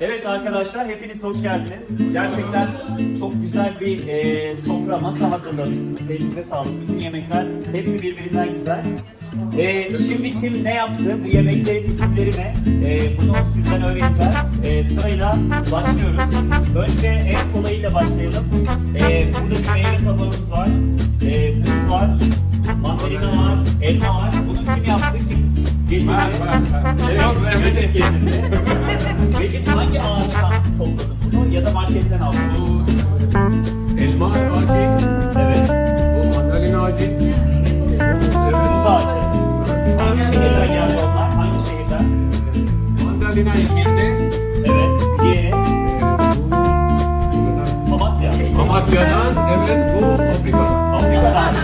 Evet arkadaşlar hepiniz hoş geldiniz. Gerçekten çok güzel bir e, sofra masa hazırlamışsınız. Elinize sağlık. Bütün yemekler hepsi birbirinden güzel. E, şimdi kim ne yaptı? Bu yemeklerin isimleri ne? E, bunu sizden öğreneceğiz. E, sırayla başlıyoruz. Önce en kolayıyla başlayalım. E, burada bir meyve mandalina İzmir'de, Evet. Diğeri Amasya. Amasya'dan, evet bu Afrika'dan. Afrika'dan.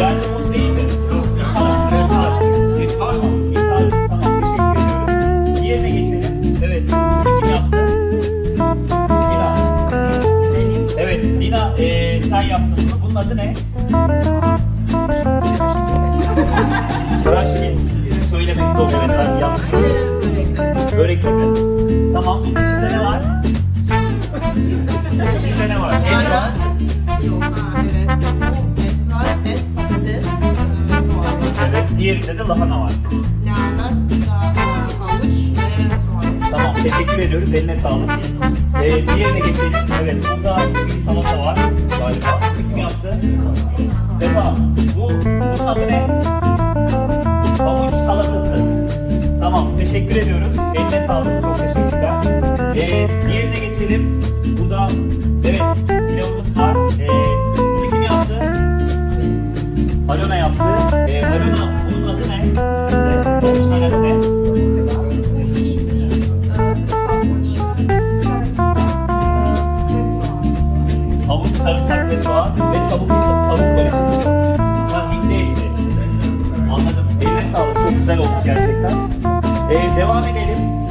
Yerli muz değil mi? İthal. İthal. Tamam teşekkür ediyorum. Diğerine geçelim. Evet. Kim yaptı? Dina. Evet Dina eee, sen yaptın bunu. Bunun adı ne? Raşi. Söylemek zor evet ben yanlış Börek gibi. Tamam içinde ne var? İçinde ne var? Et var. Yok, evet. Bu et var, et, patates, e, soğan. Evet. Diğerinde de lahana var. Lahana, havuç ve soğan. Tamam teşekkür ediyoruz. Eline sağlık. Ee, diğerine geçelim. Evet burada bir salata var galiba. Kim yaptı? Sefa. Bu, bunun adı ne? Havuç salatası. Teşekkür ediyoruz. Eline sağlık. Çok teşekkürler. Ee, diğerine geçelim. Burada evet pilavımız var. Ee, bunu kim yaptı? Alona yaptı. Ee, Alona bunun adı ne? Sizde orijinal adı ne? Havuç, sarımsak ve soğan ve tavuk, tavuk içinde. Ha, hindi eti. Anladım. Eline sağlık. Çok güzel olmuş gerçekten. Ee, devam edelim.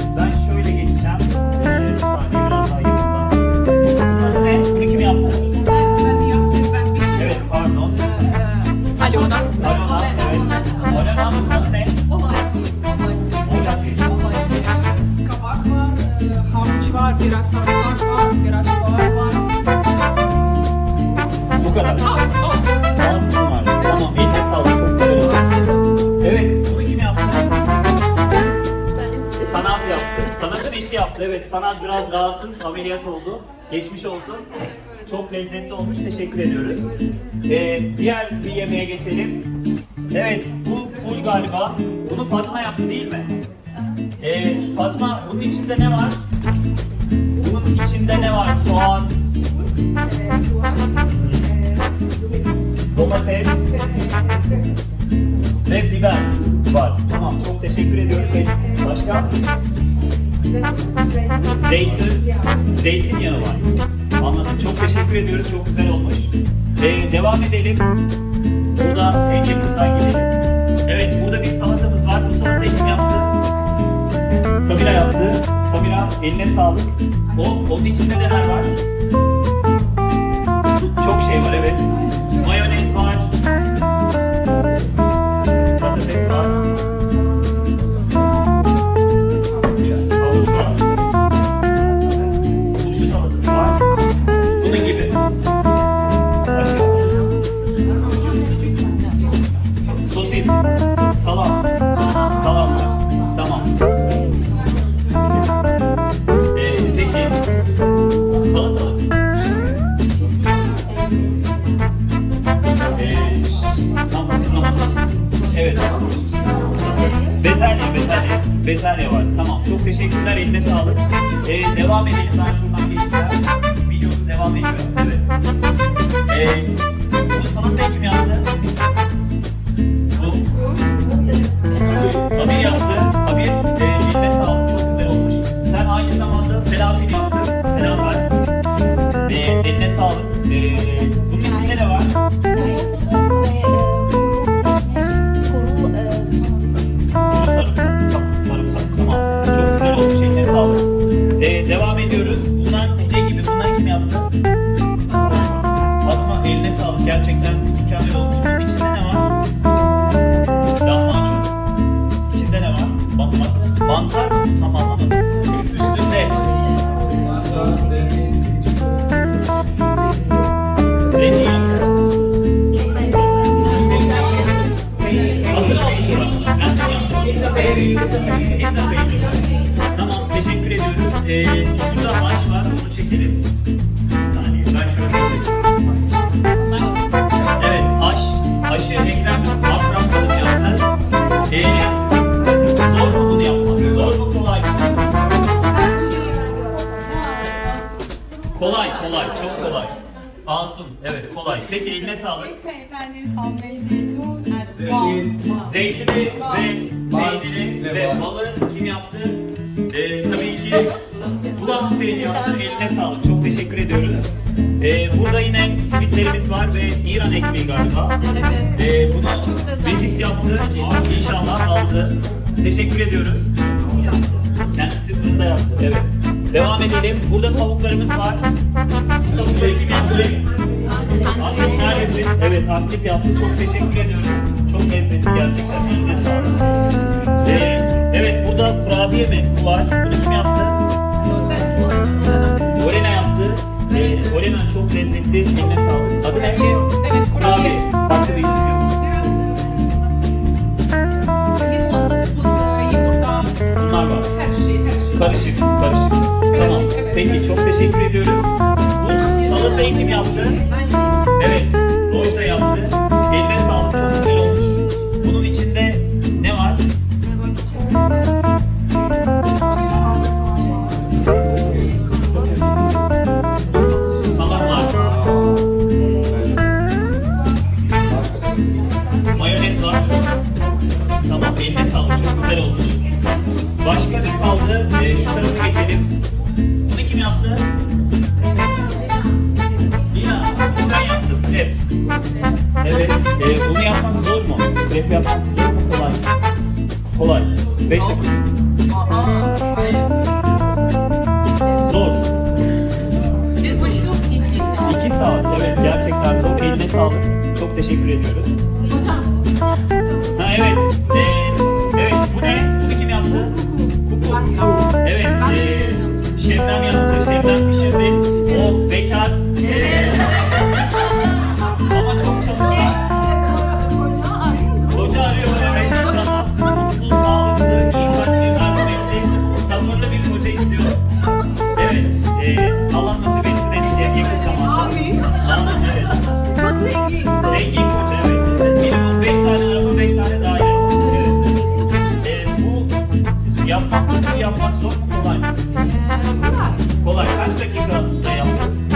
Sanat biraz rahatsız. Ameliyat oldu. Geçmiş olsun. Çok lezzetli olmuş. Teşekkür ediyoruz. Ee, diğer bir yemeğe geçelim. Evet bu full galiba. Bunu Fatma yaptı değil mi? Ee, Fatma bunun içinde ne var? Bunun içinde ne var? Soğan, domates ve biber var. Tamam çok teşekkür ediyoruz. Başka? Zeytin, zeytinyağı var. Anladım. Çok teşekkür ediyoruz. Çok güzel olmuş. Ee, devam edelim. Burada en yakından gidelim. Evet, burada bir salatamız var. Bu salatayı kim yaptı? Samira yaptı. Samira eline sağlık. O, onun içinde neler var? Çok şey var evet. Bezelye, bezelye. Bezelye var. Tamam. Çok teşekkürler. Eline sağlık. Ee, devam edelim. Ben şuradan geçeceğim. Videomuz devam ediyor. Evet. Ee, bu salatayı kim yaptı? Bu. Habir yaptı. Habir. E, eline sağlık. Çok güzel olmuş. Sen aynı zamanda felafel yaptın. Tamam teşekkür ediyoruz. Ee, şurada maaş var onu çekelim. Saniye ben Evet aş, aşı Ekrem Akram kadın yaptı. Ee, zor mu bunu yapmak? Zor mu kolay? Kolay kolay çok kolay. Asum evet kolay. Peki eline sağlık bal. Zeytini Bal. ve peyniri ve ve bal. balı kim yaptı? Ee, tabii ki Bulan Hüseyin yaptı. Eline sağlık. Çok teşekkür ediyoruz. Ee, burada yine simitlerimiz var ve İran ekmeği galiba. Ee, bunu. Becik yaptı. İnşallah aldı. Teşekkür ediyoruz. Kendisi fırında yaptı. Evet. Devam edelim. Burada tavuklarımız var. Tavukları kim yaptı? Evet aktif yaptı. Çok teşekkür ediyoruz. Çok lezzetli gerçekten. Eline sağlık. Ee, evet burada kurabiye mi var? Bunu kim yaptı? Orena yaptı. Ee, Orena çok lezzetli. Eline sağlık. Adı ne? Evet, Kurabiye. Farklı bir isim yok. Bunlar var. her şey, her şey. Karışık, karışık. Tamam. Peki çok teşekkür ediyoruz. Bu salatayı kim yaptı? Evet, güzel olmuş. Başka ne kaldı? Ee, şu tarafa geçelim. Bunu kim yaptı? Lina, sen yaptın krep. Evet, e, bunu yapmak zor mu? Krep yapmak zor mu kolay? Kolay. 5 dakika. Zor. Bir buçuk, iki saat. 2 saat. Evet, gerçekten zor. Eline sağlık. Çok teşekkür ediyoruz. Hocam, yapmak zor mu kolay mı? Kolay. Kaç dakikada yaptın?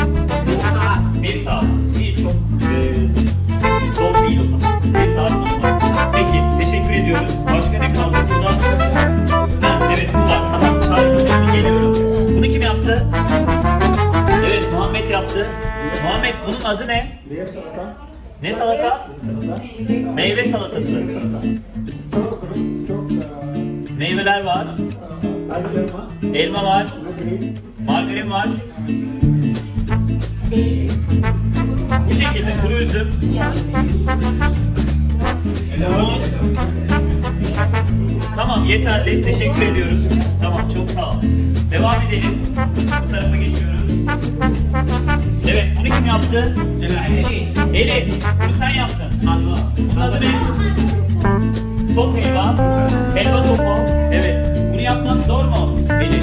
Bir saat. Bir saat. İyi çok e, zor değil o zaman. Bir saat normal. Peki teşekkür ediyoruz. Başka ne kaldı burada? Ha, evet bu var. Tamam çağırıyorum geliyorum. Bunu kim yaptı? Evet Muhammed yaptı. Muhammed bunun adı ne? Meyve salata. Ne salata? Meyve salatası. Salata. Çok çok eee, Meyveler var. Elma, var. margarin, var. Bu şekilde kuru üzüm. Muz. Tamam yeterli. Teşekkür ediyoruz. Tamam çok sağ ol. Devam edelim. Bu tarafa geçiyoruz. Evet bunu kim yaptı? Eli. Eli. Bunu sen yaptın. Bunun adı ne? Top helva. Helva topu. Evet. Yapmak zor mu? Eli.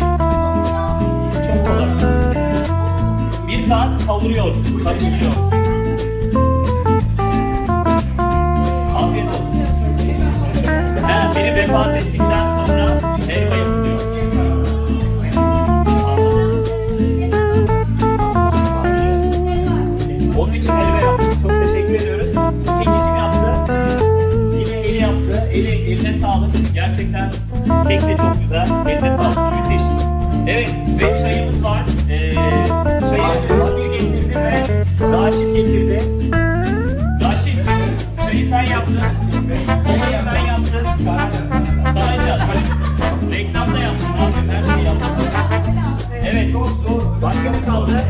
Çok kolay. Bir saat kavuruyor, karıştırıyor. Afiyet olsun. Ha, biri vefat ettikten sonra helva yapılıyor. Onun için helva yaptık. Çok teşekkür ediyoruz. Kim yaptı? Yine Eli yaptı. Eli, eline sağlık. Gerçekten kek de çok güzel. Eline sağlık. Müthiş. Evet ve çayımız var. Ee, çayı Nurgül getirdi ve Raşit getirdi. Raşit, çayı sen yaptın. Olayı sen yaptın. Karaca, reklam da yaptın. Ne? Her şeyi yaptın. Evet. Çok zor. Başka ne kaldı?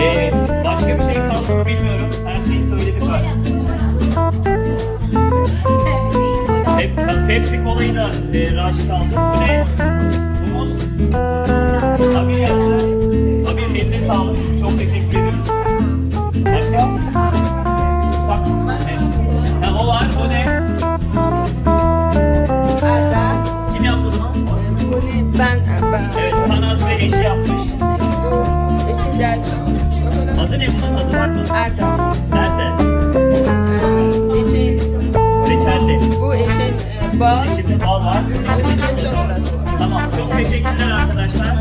Ee, başka bir şey kaldı mı bilmiyorum. Her şeyi söyledik artık. Pep Pepsi kolayı da. E, Bu ne? Bu muz. Abi yaptı. Abi eline. Çok teşekkür ederim. Başka? Sak. Ha, o var. O ne? Teşekkürler arkadaşlar.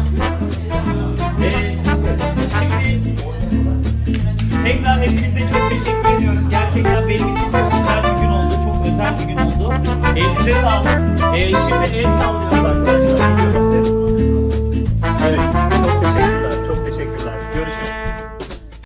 Ee, şimdi tekrar hepinize çok teşekkür ediyorum. Gerçekten benim için çok güzel bir gün oldu. Çok özel bir gün oldu. Elinize sağlık. Ee, şimdi el sallıyorum.